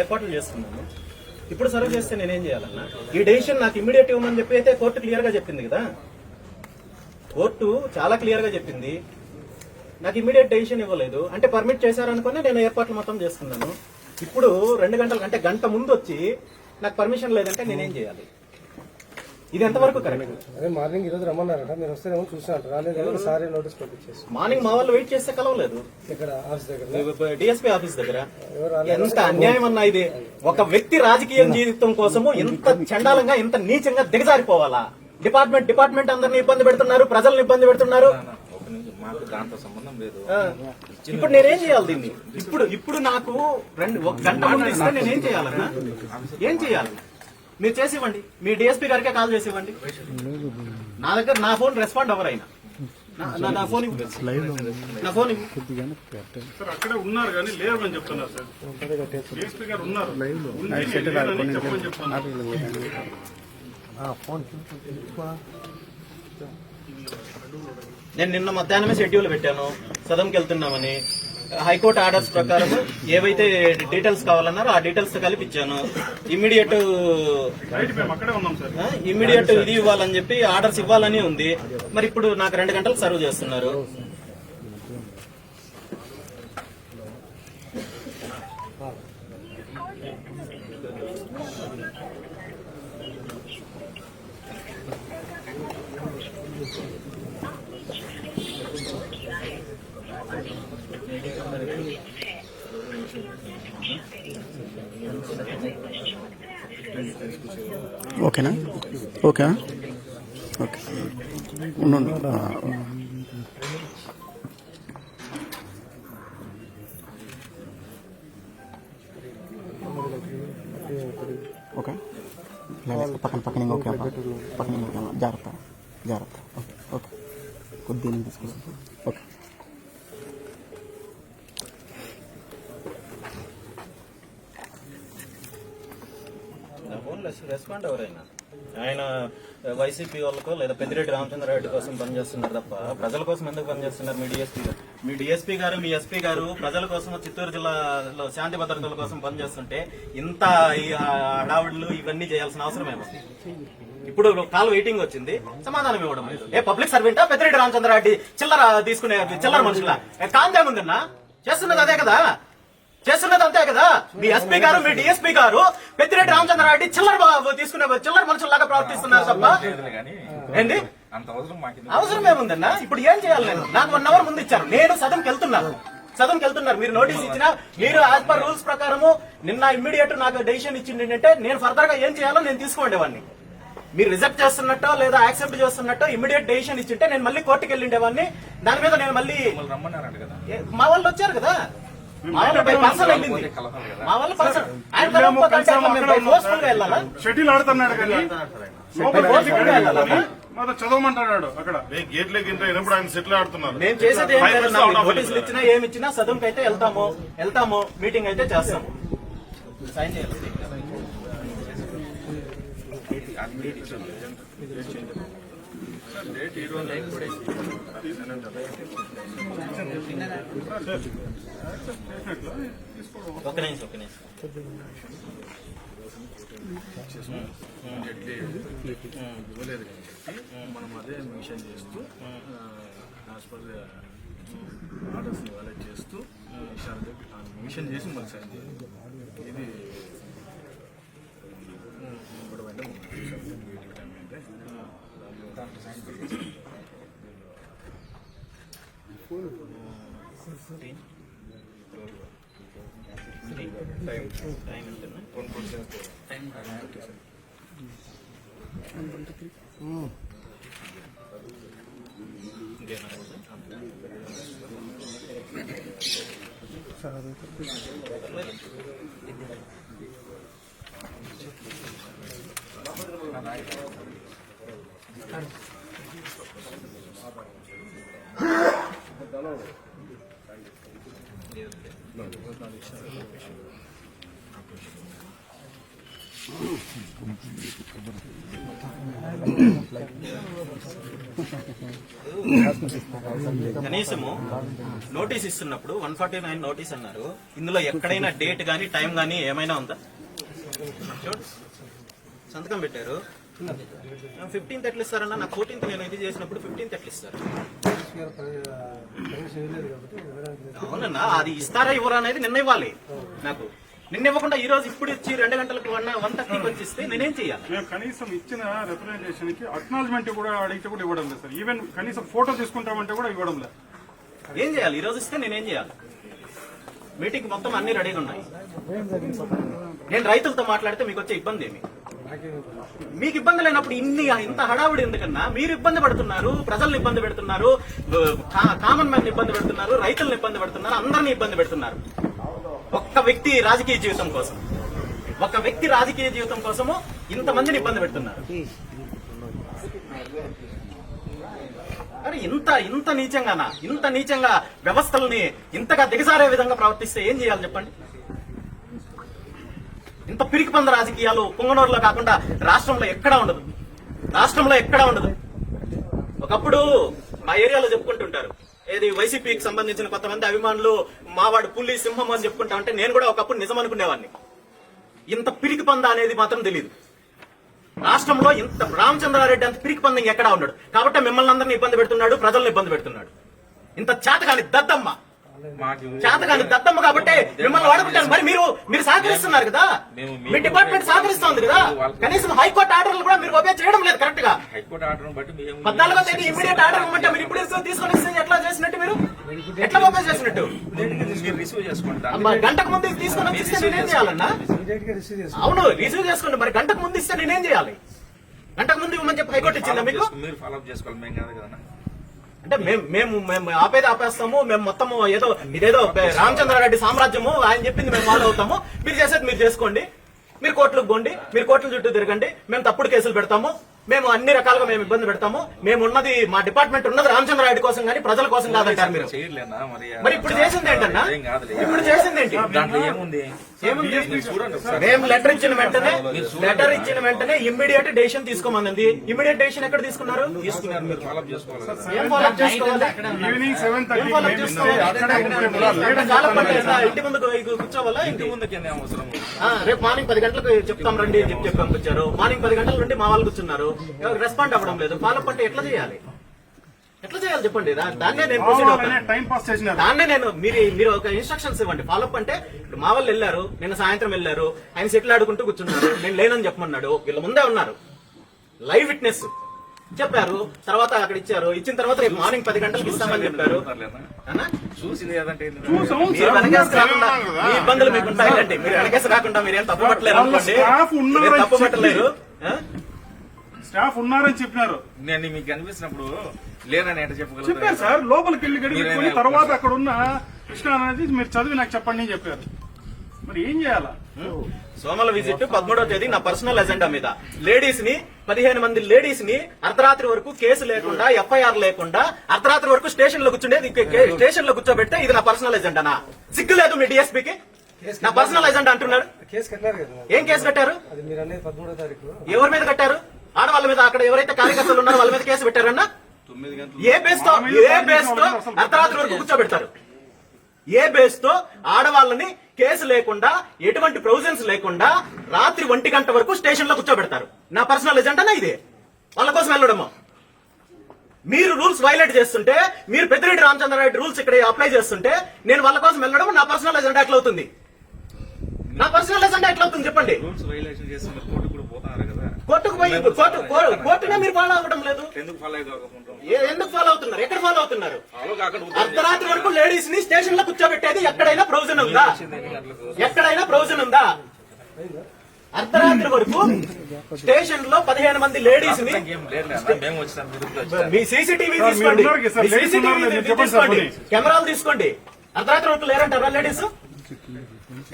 ఏర్పాట్లు చేస్తున్నాను. ఇప్పుడు సర్వ్ చేస్తే నేనేం చేయాలన్నా ఈ డెసిషన్ నాకు ఇమ్మీడియట్ ఇవ్వమని చెప్పి అయితే కోర్టు క్లియర్గా చెప్పింది కదా? కోర్టు చాలా క్లియర్గా చెప్పింది. నాకు ఇమ్మీడియట్ డెసిషన్ ఇవ్వలేదు. అంటే పర్మిట్ చేశారనుకుని నేను ఏర్పాట్లు మొత్తం చేస్తున్నాను. ఇప్పుడు రెండు గంటల అంటే గంట ముందు వచ్చి నాకు పర్మిషన్ లేదంటే నేనేం చేయాలి? ఇది ఎంతవరకు కరెక్ట్ అదే మార్నింగ్ ఈరోజు రమ్మన్నారట. మీరు వస్తేనేమో చూసినట్టు రాలేదు సారీ నోటీస్ పంపించేసి. మార్నింగ్ మా వాళ్ళు వెయిట్ చేస్తే కలవలేదు ఇక్కడ ఆఫీస్ దగ్గర. డిఎస్పీ ఆఫీస్ దగ్గర. ఎంత అన్యాయం అన్నా ఇది. ఒక వ్యక్తి రాజకీయ జీవితం కోసము ఇంత చండాలంగా ఇంత నీచంగా దిగజారిపోవాలా? డిపార్ట్మెంట్ డిపార్ట్మెంట్ అందరిని ఇబ్బంది పెడుతున్నారు ప్రజల్ని ఇబ్బంది పెడుతున్నారు. మాకు దాంతో సంబంధం లేదు. ఇప్పుడు నేనేం చేయాలి దీన్ని? ఇప్పుడు ఇప్పుడు నాకు రెండు ఒక గంట ముందు ఇస్తే నేనేం చేయాలన్నా? ఏం చేయాలి? మీరు చేసి ఇవ్వండి మీ డిఎస్పీ గారికే కాల్ చేసి ఇవ్వండి నా దగ్గర నా ఫోన్ రెస్పాండ్ అయినా నా- నా- నా ఫోన్ ఇవ్వు. నా ఫోన్ ఇవ్వు. సార్ అక్కడే ఉన్నారు కానీ లేరు అని చెప్తున్నారు సార్. డిఎస్పీ గారు ఉన్నారు. ఉండి నేను లేనని చెప్పమని చెప్తున్నారు. నేను నిన్న మధ్యాహ్నమే షెడ్యూల్ పెట్టాను. సదంకి వెళ్తున్నామని. హైకోర్టు ఆర్డర్స్ ప్రకారం ఏవైతే డీటెయిల్స్ కావాలన్నారో ఆ డీటెయిల్స్ కలిపి ఇచ్చాను ఇమ్మీడియట్ ఇమ్మీడియట్ ఇది ఇవ్వాలని చెప్పి ఆర్డర్స్ ఇవ్వాలని ఉంది. మరి ఇప్పుడు నాకు రెండు గంటలు సర్వ్ చేస్తున్నారు. ఓకేనా? ఓకే. ఓకే. ఉండు, ఓకే. పక్కన పక్కన ఓకే పక్కన జాగ్రత్త జాగ్రత్త. Okay okay. కొద్దిగా తీసుకుంటాం ఓకే ఫోన్ రెస్పాండ్ ఎవరైనా? ఆయన వైసీపీ వాళ్ళకో లేదా పెద్దిరెడ్డి రామచంద్రారెడ్డి కోసం పనిచేస్తున్నారు తప్ప ప్రజల కోసం ఎందుకు పనిచేస్తున్నారు మీ డిఎస్పీ గారు? మీ డిఎస్పీ గారు మీ ఎస్పీ గారు ప్రజల కోసం చిత్తూరు జిల్లాలో శాంతి భద్రతల కోసం పనిచేస్తుంటే ఇంత ఈ హడావుడులు ఇవన్నీ చేయాల్సిన అవసరం ఇప్పుడు కాల్ వెయిటింగ్ వచ్చింది సమాధానం ఇవ్వడం ఏ పబ్లిక్ సర్వెంటా పెద్దిరెడ్డి రామచంద్రారెడ్డి చిల్లర తీసుకునే చిల్లర మనుషుల? కాంతేముందన్నా చేస్తున్నది అదే కదా? చేస్తున్నది అంతే కదా? మీ ఎస్పీ గారు మీ డిఎస్పీ గారు పెద్దిరెడ్డి రామచంద్రారెడ్డి చిల్లర తీసుకునే చిల్లర మనుషుల్లాగా ప్రవర్తిస్తున్నారు తప్ప. ఏంది? అంత అవసరం ఏముందన్నా ఇప్పుడు ఏం చేయాలి నేను? నాకు వన్ అవర్ ముందు ఇచ్చారు. నేను సదన్కి వెళ్తున్నాను. సదన్కి వెళ్తున్నారు. మీరు నోటీస్ ఇచ్చినా మీరు యాజ్ పర్ రూల్స్ ప్రకారము నిన్న ఇమ్మీడియట్ నాకు డెసిషన్ ఇచ్చింది ఏంటంటే నేను ఫర్దర్గా ఏం చేయాలో నేను తీసుకోండేవాడిని మీరు రిజెక్ట్ చేస్తున్నట్టో లేదా యాక్సెప్ట్ చేస్తున్నట్టో ఇమ్మీడియట్ డెసిషన్ ఇచ్చింటే నేను మళ్ళీ కోర్టుకి వెళ్ళిండేవాడిని దాని మీద నేను మళ్ళీ మా వాళ్ళు వచ్చారు కదా? షటిల్ ఆడుతున్నాడు కానీ మాతో చదవమంటాడు అక్కడ. గేట్లే గింట అయినప్పుడు ఆయన సెటిల్ ఆడుతున్నారు. మేము చేసేది నోటీసులు. ఇచ్చినా ఏమి ఇచ్చినా చదువుకి అయితే వెళ్తాము. వెళ్తాము. మీటింగ్ అయితే చేస్తాము. సైన్ చేయాలి. ఒక నిమిషం ఒక నిమిషం. ఇవ్వలేదు కాబట్టి మనం అదే మిషన్ చేస్తూ యాజ్ పర్ ఆర్డర్స్ వాలెట్ చేస్తూ మిషన్ చేసి మనకు సైన్ చేయాలి. ఇది దాంట్లో సైన్స్ కనీసము నోటీస్ ఇస్తున్నప్పుడు వన్ ఫార్టీ నైన్ నోటీస్ అన్నారు. ఇందులో ఎక్కడైనా డేట్ గానీ టైం గానీ ఏమైనా ఉందా? సంతకం పెట్టారు. ఫిఫ్టీన్త్ ఎట్లా ఇస్తారన్నా నాకు ఫోర్టీన్త్ నేను ఇది చేసినప్పుడు ఫిఫ్టీన్త్ ఎట్లా ఇస్తారు. అవునన్నా అది ఇస్తారా ఇవ్వరా అనేది నిన్న ఇవ్వాలి. నాకు నిన్న ఇవ్వకుండా ఈ రోజు ఇప్పుడు ఇచ్చి రెండు గంటలకు వన్ వన్ థర్టీకి వచ్చి ఇస్తే నేనేం చేయాలి? కనీసం ఇచ్చిన రిప్రజెంటేషన్కి అక్నాలజ్మెంట్ కూడా అడిగితే కూడా ఇవ్వడం లేదు సార్. ఈవెన్ కనీసం ఫోటో తీసుకుంటామంటే కూడా ఇవ్వడం లేదు. ఏం చేయాలి? ఈ రోజు ఇస్తే నేనేం చేయాలి? మీటింగ్ మొత్తం అన్ని రెడీగా ఉన్నాయి. నేను రైతులతో మాట్లాడితే మీకు వచ్చే ఇబ్బంది ఏమి? మీకు ఇబ్బంది లేనప్పుడు ఇన్ని ఇంత హడావుడి ఎందుకన్నా? మీరు ఇబ్బంది పడుతున్నారు ప్రజల్ని ఇబ్బంది పెడుతున్నారు కామన్ మ్యాన్ ఇబ్బంది పెడుతున్నారు రైతులను ఇబ్బంది పెడుతున్నారు అందరిని ఇబ్బంది పెడుతున్నారు. ఒక్క వ్యక్తి రాజకీయ జీవితం కోసం ఒక వ్యక్తి రాజకీయ జీవితం కోసము ఇంతమందిని ఇబ్బంది పెడుతున్నారు. అరే ఇంత ఇంత నీచంగానా? ఇంత నీచంగా వ్యవస్థల్ని ఇంతగా దిగజారే విధంగా ప్రవర్తిస్తే ఏం చేయాలి చెప్పండి? ఇంత పిరికి పంద రాజకీయాలు పొంగనూరులో కాకుండా రాష్ట్రంలో ఎక్కడా ఉండదు. రాష్ట్రంలో ఎక్కడా ఉండదు. ఒకప్పుడు మా ఏరియాలో చెప్పుకుంటుంటారు. ఏది వైసీపీకి సంబంధించిన కొంతమంది అభిమానులు మావాడు పులి సింహం అని చెప్పుకుంటా ఉంటే నేను కూడా ఒకప్పుడు నిజం అనుకునేవాడిని ఇంత పిరికి పంద అనేది మాత్రం తెలియదు రాష్ట్రంలో ఇంత రామచంద్రారెడ్డి అంత పిరికి పందం ఎక్కడా ఉన్నాడు కాబట్టి మిమ్మల్ని అందరినీ ఇబ్బంది పెడుతున్నాడు ప్రజలను ఇబ్బంది పెడుతున్నాడు. ఇంత చేతగాని దద్దమ్మ. మాకు చేతగాని దద్దమ్మ కాబట్టి మిమ్మల్ని వాడుకుంటాను మరి మీరు మీరు సహకరిస్తున్నారు కదా? మీ డిపార్ట్మెంట్ సహకరిస్తోంది కదా? కనీసం హైకోర్టు ఆర్డర్లు కూడా మీరు ఒబే చేయడం లేదు కరెక్ట్గా? హైకోర్టు ఆర్డర్ బట్టి పద్నాలుగో తేదీ ఇమీడియట్ ఆర్డర్ ఇవ్వమంటే మీరు ఇప్పుడు ఇస్తే తీసుకొని ఇస్తే ఎట్లా చేసినట్టు మీరు? ఎట్లా ఒబే చేసినట్టు? గంటకు ముందు తీసుకొని ఇస్తే నేనేం చేయాలన్నా? అవును రిసీవ్ చేసుకోండి. మరి గంటకు ముందు ఇస్తే నేనేం చేయాలి? గంటకు ముందు ఇవ్వమని చెప్పి హైకోర్టు ఇచ్చిందా మీకు? మీరు ఫాలో అప్ చేసుకోవాలి. మేము కాదు కదా అంటే మేము మేము మేము ఆపేది ఆపేస్తాము మేము మొత్తం ఏదో ఇదేదో రామచంద్రారెడ్డి సామ్రాజ్యము ఆయన చెప్పింది మేము ఫాలో అవుతాము. మీరు చేసేది మీరు చేసుకోండి. మీరు కోర్టులకు పోండి మీరు కోర్టుల చుట్టూ తిరగండి. మేము తప్పుడు కేసులు పెడతాము. మేము అన్ని రకాలుగా మేము ఇబ్బంది పెడతాము. మేము ఉన్నది మా డిపార్ట్మెంట్ ఉన్నది రామచంద్రారెడ్డి కోసం కానీ ప్రజల కోసం కాదంటారు మీరు. మరి? ఇప్పుడు చేసింది ఏంటన్నా? ఇప్పుడు చేసింది ఏంటి? మేము లెటర్ ఇచ్చిన వెంటనే లెటర్ ఇచ్చిన వెంటనే ఇమ్మీడియట్ డెసిషన్ తీసుకోమన్నది ఇమ్మీడియట్ డెసిషన్ ఎక్కడ తీసుకున్నారు? ఇంటి ముందు కూర్చోవాలా ఇంటి ఇంటి ముందుకి ఏం అవసరం? ఆ, రేపు మార్నింగ్ పది గంటలకు చెప్తాం రండి అని చెప్పి చెప్పి పంపించారు. మార్నింగ్ పది గంటల నుండి మా వాళ్ళు కూర్చున్నారు. రెస్పాండ్ అవ్వడం లేదు. ఫాలో అంటే ఎట్లా చేయాలి? ఎట్లా చేయాలి చెప్పండి? దాన్నే నేను టైం పాస్ చేసినారు దాన్నే నేను మీరు మీరు ఒక ఇన్స్ట్రక్షన్స్ ఇవ్వండి. ఫాలో అంటే ఇప్పుడు మా వాళ్ళు వెళ్ళారు నిన్న సాయంత్రం వెళ్ళారు ఆయన సెటిల్ ఆడుకుంటూ కూర్చున్నారు నేను లేనని చెప్పమన్నాడు వీళ్ళ ముందే ఉన్నారు. లైవ్ విట్నెస్ చెప్పారు తర్వాత అక్కడ ఇచ్చారు ఇచ్చిన తర్వాత రేపు మార్నింగ్ పది గంటలకు ఇస్తామని చెప్పారు. మీ ఇబ్బందులు మీకు ఉంటాయండి మీరు వెనకేసి రాకుండా మీరు ఏం తప్పు పట్టలేరు తప్పు పట్టలేరు? స్టాఫ్ ఉన్నారని చెప్పినారు. నేను మీకు కనిపించినప్పుడు చెప్పారు సార్ లోపలికి వెళ్ళి గడి మీరేనా పెట్టుకుని తర్వాత అక్కడ ఉన్న కృష్ణ అనేది మీరు చదివి నాకు చెప్పండి అని చెప్పారు. మరి ఏం చేయాలా? సోమల విజిట్ పదమూడవ తేదీ నా పర్సనల్ ఎజెండా మీద. లేడీస్ని పదిహేను మంది లేడీస్ని అర్ధరాత్రి వరకు కేసు లేకుండా ఎఫ్ఐఆర్ లేకుండా అర్ధరాత్రి వరకు స్టేషన్లో కూర్చుండేది స్టేషన్లో కూర్చోబెడితే ఇది నా పర్సనల్ ఎజెండానా సిగ్గు లేదు మీ డిఎస్పీకి నా పర్సనల్ ఎజెండా అంటున్నాడు. కేసు కట్టినారు కదా. ఏం కేసు కట్టారు? అది మీరు అనేది పదమూడో తారీఖు. ఎవరి మీద కట్టారు? ఆడవాళ్ళ మీద అక్కడ ఎవరైతే కార్యకర్తలు ఉన్నారో వాళ్ళ మీద కేసు పెట్టారన్నా? ఏ బేస్తో ఏ బేస్తో అర్ధరాత్రి వరకు కూర్చోబెడతారు. ఏ బేస్తో ఆడవాళ్ళని కేసు లేకుండా ఎటువంటి ప్రొవిజన్స్ లేకుండా రాత్రి ఒంటి గంట వరకు స్టేషన్లో కూర్చోబెడతారు. నా పర్సనల్ ఎజెండానా ఇదే. వాళ్ళ కోసం వెళ్ళడము. మీరు రూల్స్ వైలేట్ చేస్తుంటే మీరు పెద్దిరెడ్డి రామచంద్రారెడ్డి రూల్స్ ఇక్కడ అప్లై చేస్తుంటే నేను వాళ్ళ కోసం వెళ్ళడం నా పర్సనల్ ఎజెండా ఎట్లా అవుతుంది? నా పర్సనల్ ఎజెండా ఎట్లా అవుతుంది చెప్పండి? రూల్స్ వైలేషన్ చేస్తే మీరు కోర్టు కూడా పోతున్నారు కదా. కోర్టుకు పోయి కోర్టు కోర్టునే మీరు ఫాలో అవ్వడం లేదు. ఎందుకు ఫాలో కాకుండా ఎందుకు ఫాలో అవుతున్నారు? ఎక్కడ ఫాలో అవుతున్నారు? అర్ధరాత్రి వరకు లేడీస్ని స్టేషన్లో కూర్చోబెట్టేది ఎక్కడైనా ప్రొవిజన్ ఉందా? ఎక్కడైనా ప్రొవిజన్ ఉందా? అర్ధరాత్రి వరకు స్టేషన్లో పదిహేను మంది లేడీస్ని మీ సీసీటీవీ తీసుకోండి. సార్ తీసుకోండి. కెమెరాలు తీసుకోండి. అర్ధరాత్రి వరకు లేరంటారా లేడీస్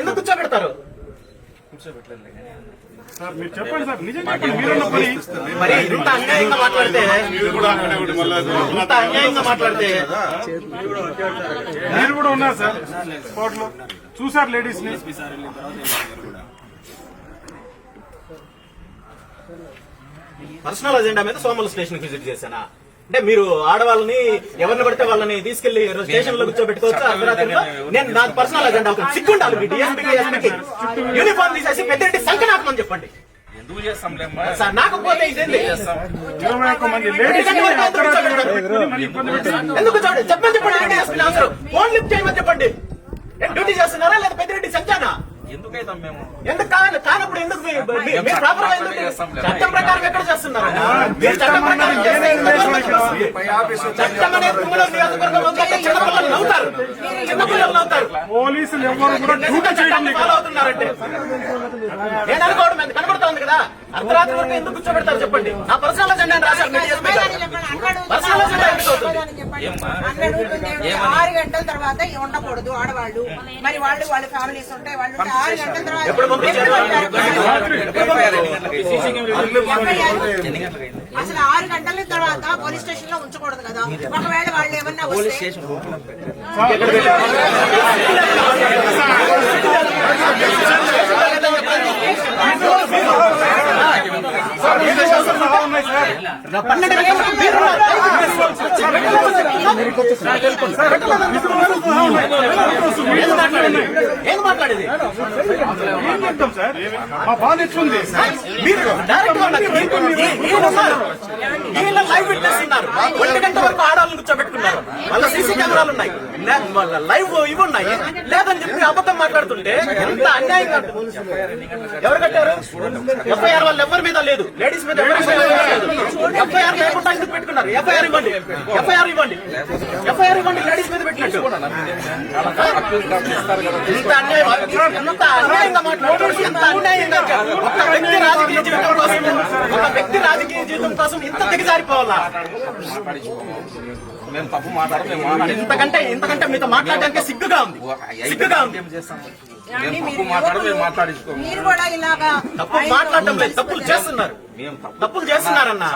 ఎందుకు కూర్చోబెడతారు? సార్ మీరు చెప్పండి సార్ నిజం చెప్పండి మీరున్న పని. మరి ఇంత అన్యాయంగా మాట్లాడితే? ఇంత అన్యాయంగా మాట్లాడితే? మీరు కూడా ఉన్నారు సార్. స్పాట్లో చూసారు లేడీస్ని పర్సనల్ అజెండా మీద సోమల స్టేషన్ విజిట్ చేశానా? అంటే మీరు ఆడవాళ్ళని ఎవరిని పడితే వాళ్ళని తీసుకెళ్ళి స్టేషన్లో కూర్చోబెట్టుకోవచ్చు? అర్ధరాత్రిలో? నేను నాకు పర్సనల్ అజెండా ఒక సిగ్గుండాలి మీ డిఎస్పీకి ఎస్పీకి యూనిఫామ్ తీసేసి పెద్ద సంకనాత్మని చెప్పండి. ఎందుకు సార్ చెప్పండి? చెప్పండి? ఫోన్ లిఫ్ట్ చేయమని చెప్పండి. ఏం డ్యూటీ చేస్తున్నారా? లేదా ఎందుకైతాం మేము? ఎందుకు కాదు? కానప్పుడు ఎందుకు మీ- మీ- మీరు ప్రాపర్గా ఎందుకు చట్టం ప్రకారం ఎక్కడ చేస్తున్నారు? మీరు చట్టం ప్రకారం చేస్తే ఇంత దూరం ఎందుకు వస్తుంది? చట్టం అనేది కుమ్మలం నియోజకవర్గంలో ఉందంటే చిన్నపిల్లలు నవ్వుతారు. చిన్నపిల్లలు నవ్వుతారు. పోలీసులు ఎవరు కూడా డ్యూటీ చేయడం ఫాలో అవుతున్నారంటే. నేను అనుకోవడం అది కనబడుతోంది కదా? అర్ధరాత్రి వరకు ఎందుకు కూర్చోబెడతారు చెప్పండి? నా పర్సనల్ అజెండా అని రాశారు. పర్సనల్ ఎందుకు? ఆరు గంటల తర్వాత ఉండకూడదు ఆడవాళ్ళు. మరి వాళ్ళు వాళ్ళ ఫ్యామిలీస్ ఉంటాయి వాళ్ళు ఎప్పుడు పంపించారు? అసలు ఆరు గంటల తర్వాత పోలీస్ స్టేషన్లో ఉంచకూడదు కదా. ఒకవేళ వాళ్ళు ఏమన్నా పోలీస్ స్టేషన్ పన్నెండు ఏం మాట్లాడేది? ఏం చెప్తాం సార్ మా బాధ ఎట్లుంది మీరు డైరెక్ట్గా ఉన్నారు. లైవ్ విట్నెస్ ఉన్నారు ఒంటి గంట వరకు కూర్చోబెట్టుకున్నారు. వాళ్ళ సీసీ కెమెరాలు ఉన్నాయి. లైవ్ ఇవి ఉన్నాయి. లేదని చెప్పి అబద్ధం మాట్లాడుతుంటే ఎంత అన్యాయంగా ఎవరు కట్టారు? ఎఫ్ఐఆర్ వాళ్ళు ఎవరి మీద లేదు. లేడీస్ మీద ఎవరి లేదు. ఎఫ్ఐఆర్ లేకుండా ఎందుకు పెట్టుకున్నారు? ఎఫ్ఐఆర్ ఇవ్వండి. ఎఫ్ఐఆర్ ఇవ్వండి. ఎఫ్ఐఆర్ ఇవ్వండి లేడీస్ మీద పెట్టినట్టు. ఇంత అన్యాయం ఎంత అన్యాయంగా ఎంత అన్యాయంగా ఒక వ్యక్తి రాజకీయ జీవితం కోసం ఒక వ్యక్తి రాజకీయ జీవితం కోసం ఇంత దిగజారిపోవాలా? మేము తప్పు మాట్లాడడం ఇంతకంటే ఇంతకంటే మీతో మాట్లాడడానికి సిగ్గుగా ఉంది. సిగ్గుగా ఉంది. ఏం చేస్తాం. ఏమండి, మేము తప్పు మాట్లాడడం మేము యువకులు, మాట్లాడించుకోము. మీరు కూడా ఇలాగా తప్పులు మాట్లాడటం లేదు తప్పులు చేస్తున్నారు. మేము తప్పు తప్పులు చేస్తున్నారన్న.